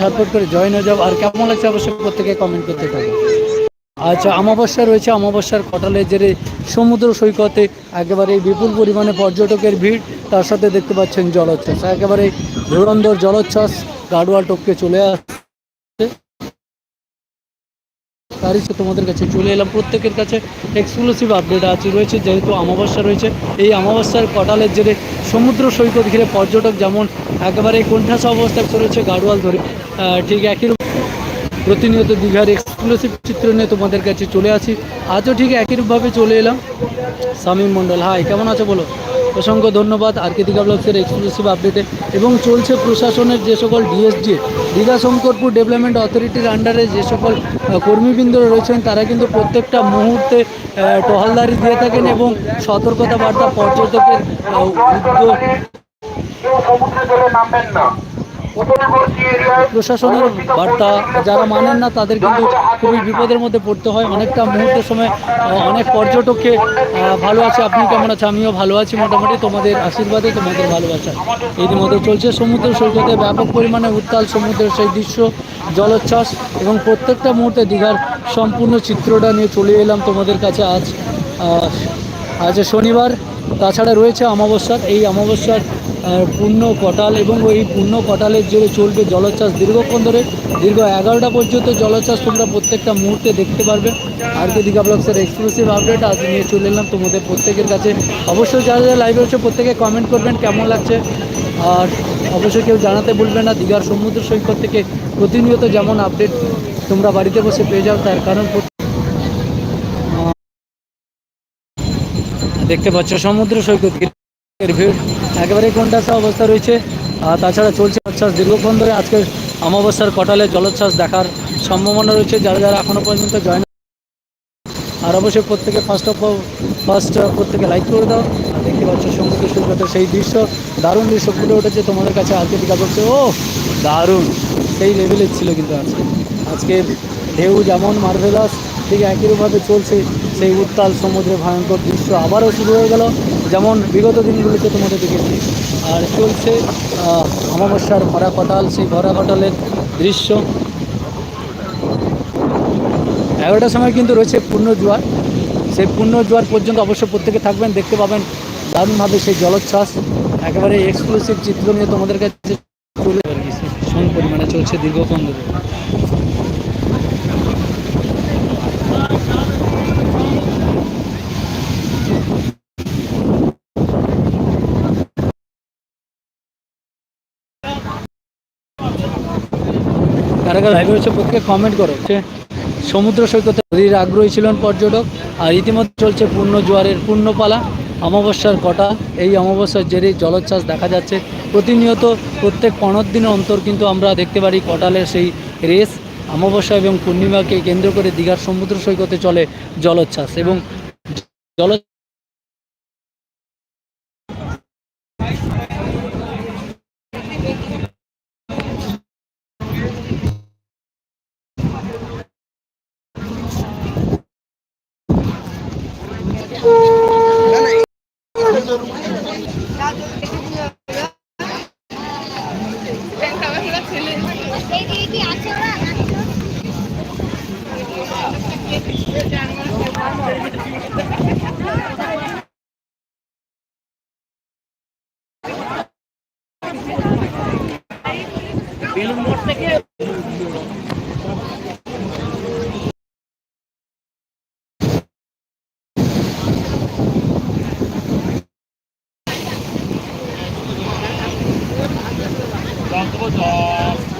ঝটপট করে জয়েন হয়ে যাও আর কেমন লাগছে অবশ্যই প্রত্যেকে কমেন্ট করতে থাকো। আচ্ছা অমাবস্যা রয়েছে, অমাবস্যার কটালের জেরে সমুদ্র সৈকতে একেবারে বিপুল পরিমাণে পর্যটকের ভিড়, তার সাথে দেখতে পাচ্ছেন জলোচ্ছ্বাস। একেবারে ধুরন্ধর জলোচ্ছ্বাস গাডোয়াল টপকে চলে আসছে। তারই তোমাদের কাছে চলে এলাম। প্রত্যেকের কাছে এক্সক্লুসিভ আপডেট আছে, রয়েছে যেহেতু অমাবস্যা রয়েছে। এই অমাবস্যার কটালের জেরে সমুদ্র সৈকত ঘিরে পর্যটক যেমন একেবারে কোণঠাসা অবস্থায় চলেছে গাড়োয়াল ধরে। ঠিক একই প্রতিনিয়ত দীঘার এক্সক্লুসিভ চিত্র নিয়ে তোমাদের কাছে চলে আসি। আজও ঠিক একই রূপভাবে চলে এলাম। শামীম মণ্ডল, হাই, কেমন আছো বলো? অসংখ্য ধন্যবাদ আর কে দীঘা ব্লগসের এক্সক্লুসিভ আপডেটে এবং চলছে প্রশাসনের যে সকল ডিএসডি দীঘা শঙ্করপুর ডেভেলপমেন্ট অথরিটির আন্ডারে যে সকল কর্মীবৃন্দরা কর্মীবৃন্দ রয়েছেন, তারা কিন্তু প্রত্যেকটা মুহূর্তে টহলদারি দিয়ে থাকেন এবং সতর্কতা বার্তা পর্যটকের উদ্যোগ সমুদ্রে জলে নামবেন না। প্রশাসনের বার্তা যারা মানেন না, তাদের কিন্তু খুবই বিপদের মধ্যে পড়তে হয়। অনেকটা মুহূর্তের সময় অনেক পর্যটককে ভালো আছে। আপনি কেমন আছে আমিও ভালো আছি মোটামুটি। তোমাদের আশীর্বাদে তোমাদের ভালোবাসা। এর মধ্যে চলছে। সমুদ্র সৈকতে ব্যাপক পরিমাণে উত্তাল সমুদ্রের সেই দৃশ্য, জলোচ্ছ্বাস এবং প্রত্যেকটা মুহূর্তে দীঘার সম্পূর্ণ চিত্রটা নিয়ে চলে এলাম তোমাদের কাছে আজ। আজ শনিবার, তাছাড়া রয়েছে অমাবস্যার। এই অমাবস্যার পূর্ণ কটাল এবং ওই পূর্ণ কটালের জেরে চলবে জলোচ্ছ্বাস দীর্ঘক্ষণ ধরে। দীর্ঘ এগারোটা পর্যন্ত জলোচ্ছ্বাস তোমরা প্রত্যেকটা মুহূর্তে দেখতে পারবে। আর কে দীঘা ব্লগসের এক্সক্লুসিভ আপডেট আজ নিয়ে চলে এলাম তোমাদের প্রত্যেকের কাছে। অবশ্যই যারা যারা লাইভে হচ্ছে প্রত্যেকে কমেন্ট করবেন কেমন লাগছে। আর অবশ্যই কেউ জানাতে ভুলবে না, দীঘার সমুদ্র সৈকত থেকে প্রতিনিয়ত যেমন আপডেট তোমরা বাড়িতে বসে পেয়ে যাও, তার কারণ দেখতে পাচ্ছ সমুদ্র সৈকত এর ভিড় একেবারে কোনটাসা অবস্থা রয়েছে। আর তাছাড়া চলছে জলোচ্ছ্বাস। দীর্ঘক্ষণ ধরে আজকের অমাবস্যার কটালে জলোচ্ছ্বাস দেখার সম্ভাবনা রয়েছে, যারা যারা এখনও পর্যন্ত জয়েন আর অবশ্যই প্রত্যেকে ফার্স্ট অফ ফার্স্ট প্রত্যেকে লাইক করে দাও। আর দেখতে পাচ্ছ সমুদ্র সৈকতের সেই দৃশ্য। দারুণ দৃশ্য ফুটে উঠেছে তোমাদের কাছে। আজকে টিকা করছে ও দারুণ! সেই লেভেলের ছিল কিন্তু আজকে। আজকে ঢেউ যেমন মার্ভেলাস ঠিক একইরূপভাবে চলছে। সেই উত্তাল সমুদ্রে ভয়ঙ্কর দৃশ্য আবারও শুরু হয়ে গেল। যেমন বিগত দিনগুলিতে তোমাদের দেখেছি, আর চলছে অমাবস্যার ভরা কটাল সেই ভরা কটালের দৃশ্য। এগারোটার সময় কিন্তু রয়েছে পূর্ণ জোয়ার। সেই পূর্ণ জোয়ার পর্যন্ত অবশ্য প্রত্যেকে থাকবেন, দেখতে পাবেন দারুণভাবে সেই জলোচ্ছ্বাস। একেবারে এক্সক্লুসিভ চিত্র নিয়ে তোমাদের কাছে পরিমাণে চলছে দীর্ঘক্ষণ ধরে। কারা কারা প্রত্যেকে কমেন্ট করো যে সমুদ্র সৈকতে নদীর আগ্রহী ছিলেন পর্যটক, আর ইতিমধ্যে চলছে পূর্ণ জোয়ারের পূর্ণপালা। অমাবস্যার কটা, এই অমাবস্যার জেরে জলোচ্ছ্বাস দেখা যাচ্ছে। প্রতিনিয়ত প্রত্যেক পনেরো দিন অন্তর কিন্তু আমরা দেখতে পারি কটালের সেই রেস অমাবস্যা এবং পূর্ণিমাকে কেন্দ্র করে দীঘার সমুদ্র সৈকতে চলে জলোচ্ছ্বাস এবং জল এইদিকে 안 떨어져.